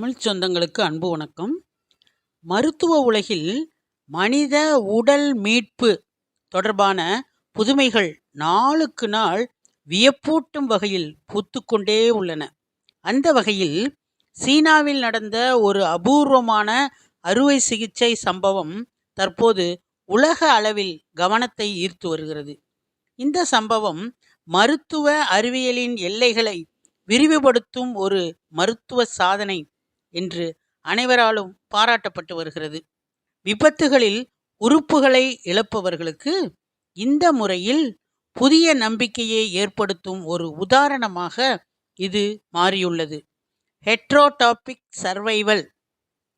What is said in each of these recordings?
தமிழ் சொந்தங்களுக்கு அன்பு வணக்கம். மருத்துவ உலகில் மனித உடல் மீட்பு தொடர்பான புதுமைகள் நாளுக்கு நாள் வியப்பூட்டும் வகையில் பூத்துக்கொண்டே உள்ளன. அந்த வகையில் சீனாவில் நடந்த ஒரு அபூர்வமான அறுவை சிகிச்சை சம்பவம் தற்போது உலக அளவில் கவனத்தை ஈர்த்து வருகிறது. இந்த சம்பவம் மருத்துவ அறிவியலின் எல்லைகளை விரிவுபடுத்தும் ஒரு மருத்துவ சாதனை என்று அனைவராலும் பாராட்டப்பட்டு வருகிறது. விபத்துகளில் உறுப்புகளை இழப்பவர்களுக்கு இந்த முறையில் புதிய நம்பிக்கையை ஏற்படுத்தும் ஒரு உதாரணமாக இது மாறியுள்ளது. ஹெட்ரோடாபிக் சர்வைவல்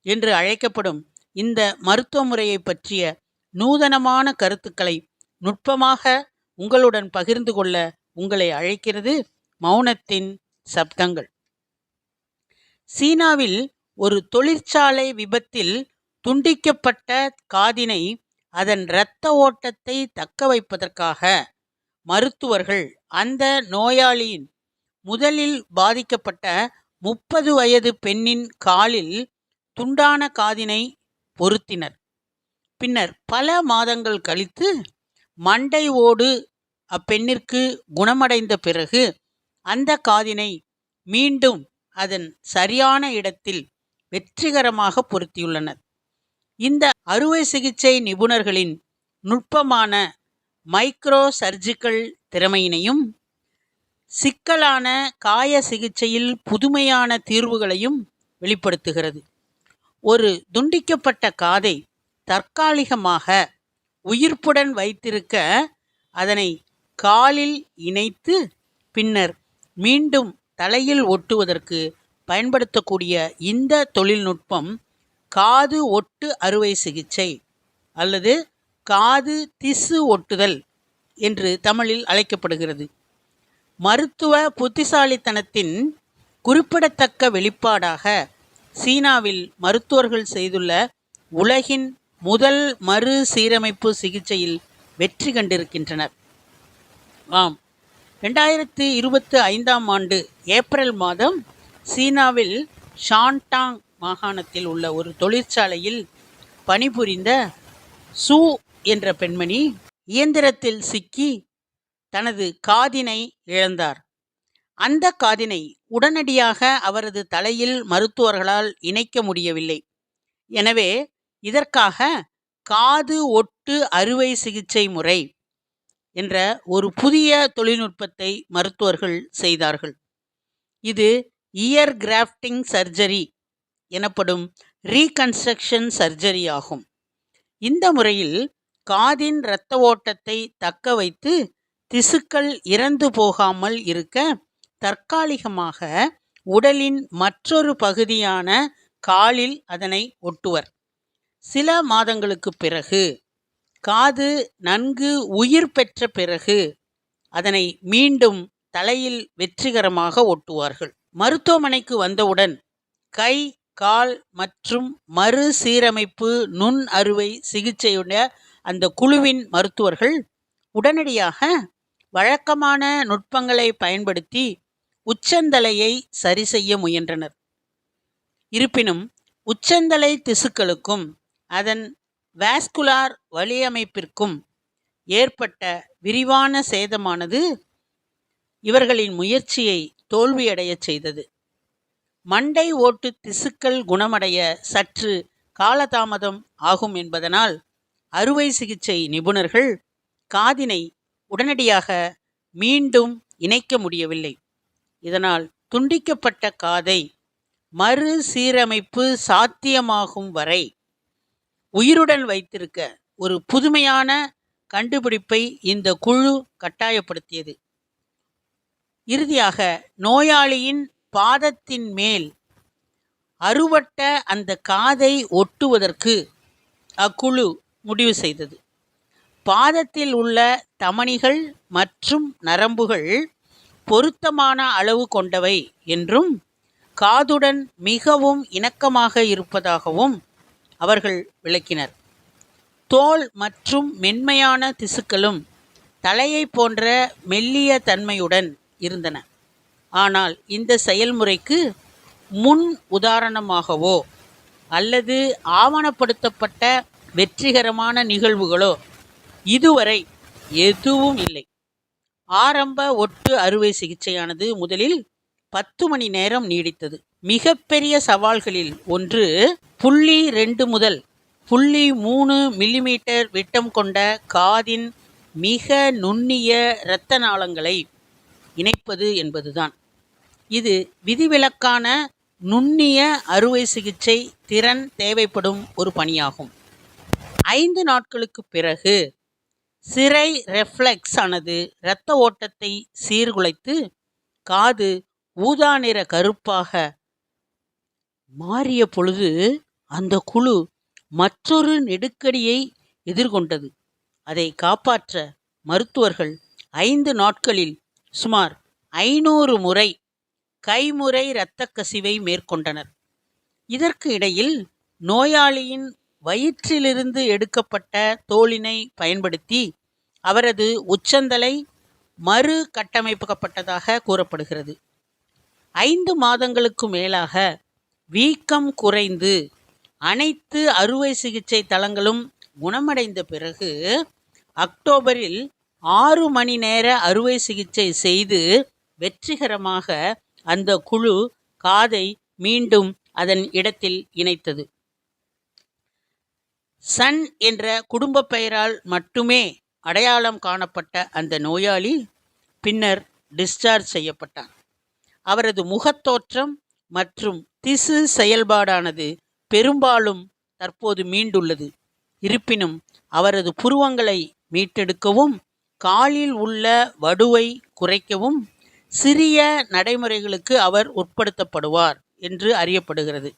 என்று அழைக்கப்படும் இந்த மருத்துவ முறையை பற்றிய நூதனமான கருத்துக்களை நுட்பமாக உங்களுடன் பகிர்ந்து கொள்ள உங்களை அழைக்கிறது மௌனத்தின் சப்தங்கள். சீனாவில் ஒரு தொழிற்சாலை விபத்தில் துண்டிக்கப்பட்ட காதினை அதன் இரத்த ஓட்டத்தை தக்க வைப்பதற்காக மருத்துவர்கள் அந்த நோயாளியின் முதலில் பாதிக்கப்பட்ட முப்பது வயது பெண்ணின் காலில் துண்டான காதினை பொருத்தினர். பின்னர் பல மாதங்கள் கழித்து மண்டை ஓடு அப்பெண்ணிற்கு குணமடைந்த பிறகு அந்த காதினை மீண்டும் அதன் சரியான இடத்தில் வெற்றிகரமாக பொருத்தியுள்ளனர். இந்த அறுவை சிகிச்சை நிபுணர்களின் நுட்பமான மைக்ரோ சர்ஜிக்கல் திறமையினையும் சிக்கலான காய சிகிச்சையில் புதுமையான தீர்வுகளையும் வெளிப்படுத்துகிறது. ஒரு துண்டிக்கப்பட்ட காதை தற்காலிகமாக உயிர்ப்புடன் வைத்திருக்க அதனை காலில் இணைத்து பின்னர் மீண்டும் தலையில் ஒட்டுவதற்கு பயன்படுத்தக்கூடிய இந்த தொழில்நுட்பம் காது ஒட்டு அறுவை சிகிச்சை அல்லது காது திசு ஒட்டுதல் என்று தமிழில் அழைக்கப்படுகிறது. மருத்துவ புத்திசாலித்தனத்தின் குறிப்பிடத்தக்க வெளிப்பாடாக சீனாவில் மருத்துவர்கள் செய்துள்ள உலகின் முதல் மறு சீரமைப்பு சிகிச்சையில் வெற்றி கண்டிருக்கின்றனர். ஆம். ரெண்டாயிரத்தி இருபத்தி ஐந்தாம் ஆண்டு ஏப்ரல் மாதம் சீனாவில் ஷான்டாங் மாகாணத்தில் உள்ள ஒரு தொழிற்சாலையில் பணிபுரிந்த சூ என்ற பெண்மணி இயந்திரத்தில் சிக்கி தனது காதினை இழந்தார். அந்த காதினை உடனடியாக அவரது தலையில் மருத்துவர்களால் இணைக்க முடியவில்லை. எனவே இதற்காக காது ஒட்டு அறுவை சிகிச்சை முறை என்ற ஒரு புதிய தொழில்நுட்பத்தை மருத்துவர்கள் செய்தார்கள். இது இயர் கிராஃப்டிங் சர்ஜரி எனப்படும் ரீகன்ஸ்ட்ரக்ஷன் சர்ஜரி ஆகும். இந்த முறையில் காதின் இரத்த ஓட்டத்தை தக்க வைத்து திசுக்கள் இறந்து போகாமல் இருக்க தற்காலிகமாக உடலின் மற்றொரு பகுதியான காலில் அதனை ஒட்டுவர். சில மாதங்களுக்கு பிறகு காது நன்கு உயிர் பெற்ற பிறகு அதனை மீண்டும் தலையில் வெற்றிகரமாக ஒட்டுவார்கள். மருத்துவமனைக்கு வந்தவுடன் கை கால் மற்றும் மறு சீரமைப்பு நுண் அறுவை சிகிச்சையுடைய அந்த குழுவின் மருத்துவர்கள் உடனடியாக வழக்கமான நுட்பங்களை பயன்படுத்தி உச்சந்தலையை சரி செய்ய முயன்றனர். இருப்பினும் உச்சந்தலை திசுக்களுக்கும் அதன் வாஸ்குலார் வலியமைப்பிற்கும் ஏற்பட்ட விரிவான சேதமானது இவர்களின் முயற்சியை தோல்வியடையச் செய்தது. மண்டை ஓட்டு திசுக்கள் குணமடைய சற்று காலதாமதம் ஆகும் என்பதனால் அறுவை சிகிச்சை நிபுணர்கள் காதினை உடனடியாக மீண்டும் இணைக்க முடியவில்லை. இதனால் துண்டிக்கப்பட்ட காதை மறு சீரமைப்பு சாத்தியமாகும் வரை உயிருடன் வைத்திருக்க ஒரு புதுமையான கண்டுபிடிப்பை இந்த குழு கட்டாயப்படுத்தியது. இறுதியாக நோயாளியின் பாதத்தின் மேல் அறுவட்ட அந்த காதை ஒட்டுவதற்கு அக்குழு முடிவு செய்தது. பாதத்தில் உள்ள தமனிகள் மற்றும் நரம்புகள் பொருத்தமான அளவு கொண்டவை என்றும் காதுடன் மிகவும் இணக்கமாக இருப்பதாகவும் அவர்கள் விளக்கினர். தோல் மற்றும் மென்மையான திசுக்களும் தலையை போன்ற மெல்லிய தன்மையுடன் இருந்தன. ஆனால் இந்த செயல்முறைக்கு முன் உதாரணமாகவோ அல்லது ஆவணப்படுத்தப்பட்ட வெற்றிகரமான நிகழ்வுகளோ இதுவரை எதுவும் இல்லை. ஆரம்ப ஒட்டு அறுவை சிகிச்சையானது முதலில் பத்து மணி நேரம் நீடித்தது. மிகப்பெரிய சவால்களில் ஒன்று புள்ளி ரெண்டு முதல் புள்ளி மூணு மில்லிமீட்டர் விட்டம் கொண்ட காதின் மிக நுண்ணிய இரத்த நாளங்களை இணைப்பது என்பதுதான். இது விதிவிலக்கான நுண்ணிய அறுவை சிகிச்சை திறன் தேவைப்படும் ஒரு பணியாகும். ஐந்து நாட்களுக்கு பிறகு சிறை ரெஃப்ளெக்ஸ் ஆனது இரத்த ஓட்டத்தை சீர்குலைத்து காது ஊதா நிற கருப்பாக மாறிய பொழுது அந்த குழு மற்றொரு நெருக்கடியை எதிர்கொண்டது. அதை காப்பாற்ற மருத்துவர்கள் ஐந்து நாட்களில் சுமார் ஐநூறு முறை கைமுறை இரத்த கசிவை மேற்கொண்டனர். இதற்கு இடையில் நோயாளியின் வயிற்றிலிருந்து எடுக்கப்பட்ட தோலினை பயன்படுத்தி அவரது உச்சந்தலை மறு கட்டமைக்கப்பட்டதாக கூறப்படுகிறது. ஐந்து மாதங்களுக்கு மேலாக வீக்கம் குறைந்து அனைத்து அறுவை சிகிச்சை தளங்களும் குணமடைந்த பிறகு அக்டோபரில் ஆறு மணி நேர அறுவை சிகிச்சை செய்து வெற்றிகரமாக அந்த குழு காதை மீண்டும் அதன் இடத்தில் இணைத்தது. சன் என்ற குடும்ப பெயரால் மட்டுமே அடையாளம் காணப்பட்ட அந்த நோயாளி பின்னர் டிஸ்சார்ஜ் செய்யப்பட்டார் அவரது முகத்தோற்றம் மற்றும் திசு செயல்பாடானது பெரும்பாலும் தற்போது மீண்டுள்ளது. இருப்பினும் அவரது புருவங்களை மீட்டெடுக்கவும் காலில் உள்ள வடுவை குறைக்கவும் சிறிய நடைமுறைகளுக்கு அவர் உட்படுத்தப்படுவார் என்று அறியப்படுகிறது.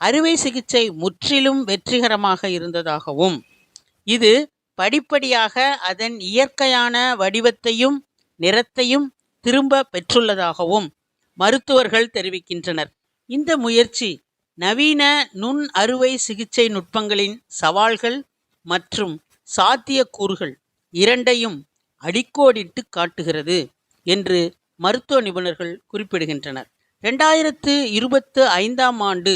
அறுவை சிகிச்சை முற்றிலும் வெற்றிகரமாக இருந்ததாகவும் இது படிப்படியாக அதன் இயற்கையான வடிவத்தையும் நிறத்தையும் திரும்ப பெற்றுள்ளதாகவும் மருத்துவர்கள் தெரிவிக்கின்றனர். இந்த முயற்சி நவீன நுண் அறுவை சிகிச்சை நுட்பங்களின் சவால்கள் மற்றும் சாத்தியக்கூறுகள் இரண்டையும் அடிக்கோடிட்டு காட்டுகிறது என்று மருத்துவ நிபுணர்கள் குறிப்பிடுகின்றனர். ரெண்டாயிரத்து இருபத்து ஐந்தாம் ஆண்டு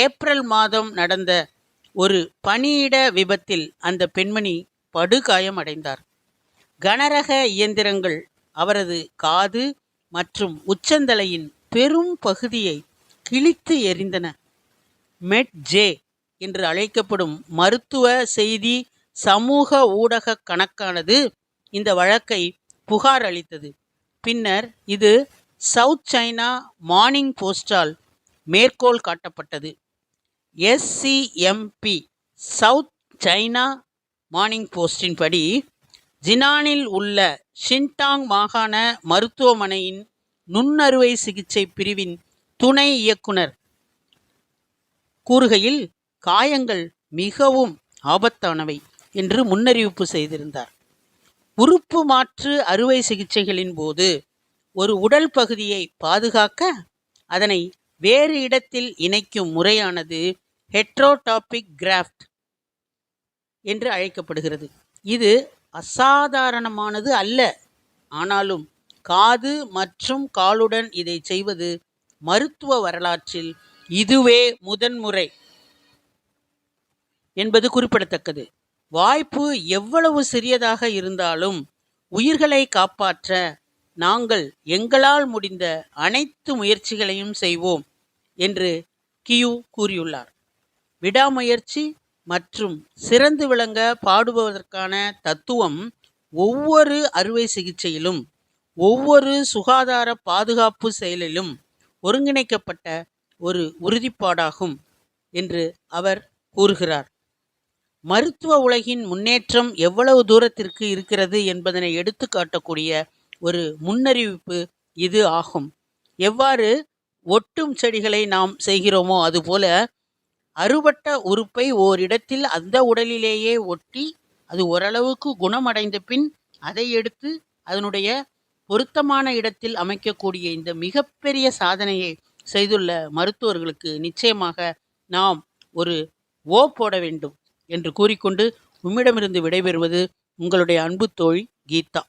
ஏப்ரல் மாதம் நடந்த ஒரு பணியிட விபத்தில் அந்த பெண்மணி படுகாயம் அடைந்தார் கனரக இயந்திரங்கள் அவரது காது மற்றும் உச்சந்தலையின் பெரும் பகுதியை கிழித்து எறிந்தன. மெட் ஜே என்று அழைக்கப்படும் மருத்துவ செய்தி சமூக ஊடக கணக்கானது இந்த வழக்கை புகார் அளித்தது. பின்னர் இது சவுத் சைனா மார்னிங் போஸ்டால் மேற்கோள் காட்டப்பட்டது. எஸ்சிஎம்பி சவுத் சைனா மார்னிங் போஸ்டின் படி ஜினானில் உள்ள ஷின்டாங் மாகாண மருத்துவமனையின் நுண்ணறுவை சிகிச்சை பிரிவின் துணை இயக்குனர் கூறுகையில் காயங்கள் மிகவும் ஆபத்தானவை என்று முன்னறிவிப்பு செய்திருந்தார். உறுப்பு மாற்று அறுவை சிகிச்சைகளின் போது ஒரு உடல் பகுதியை பாதுகாக்க அதனை வேறு இடத்தில் இணைக்கும் முறையானது ஹெட்ரோடாபிக் கிராஃப்ட் என்று அழைக்கப்படுகிறது. இது அசாதாரணமானது அல்ல. ஆனாலும் காது மற்றும் காலுடன் இதை செய்வது மருத்துவ வரலாற்றில் இதுவே முதன்முறை என்பது குறிப்பிடத்தக்கது. வாய்ப்பு எவ்வளவு சிறியதாக இருந்தாலும் உயிர்களை காப்பாற்ற நாங்கள் எங்களால் முடிந்த அனைத்து முயற்சிகளையும் செய்வோம் என்று கியூ கூறியுள்ளார். விடாமுயற்சி மற்றும் சிறந்து விளங்க பாடுபவதற்கான தத்துவம் ஒவ்வொரு அறுவை சிகிச்சையிலும் ஒவ்வொரு சுகாதார பாதுகாப்பு செயலிலும் ஒருங்கிணைக்கப்பட்ட ஒரு உறுதிப்பாடாகும் என்று அவர் கூறுகிறார். மருத்துவ உலகின் முன்னேற்றம் எவ்வளவு தூரத்திற்கு இருக்கிறது என்பதனை எடுத்து காட்டக்கூடிய ஒரு முன்னறிவிப்பு இது ஆகும். எவ்வாறு ஒட்டும் செடிகளை நாம் செய்கிறோமோ அதுபோல அறுபட்ட உறுப்பை ஓரிடத்தில் அந்த உடலிலேயே ஒட்டி அது ஓரளவுக்கு குணமடைந்த பின் அதை எடுத்து அதனுடைய பொருத்தமான இடத்தில் அமைக்கக்கூடிய இந்த மிகப்பெரிய சாதனையை செய்துள்ள மருத்துவர்களுக்கு நிச்சயமாக நாம் ஒரு ஓ போட வேண்டும் என்று கூறிக்கொண்டு உம்மிடமிருந்து விடைபெறுவது உங்களுடைய அன்பு தோழி கீதா.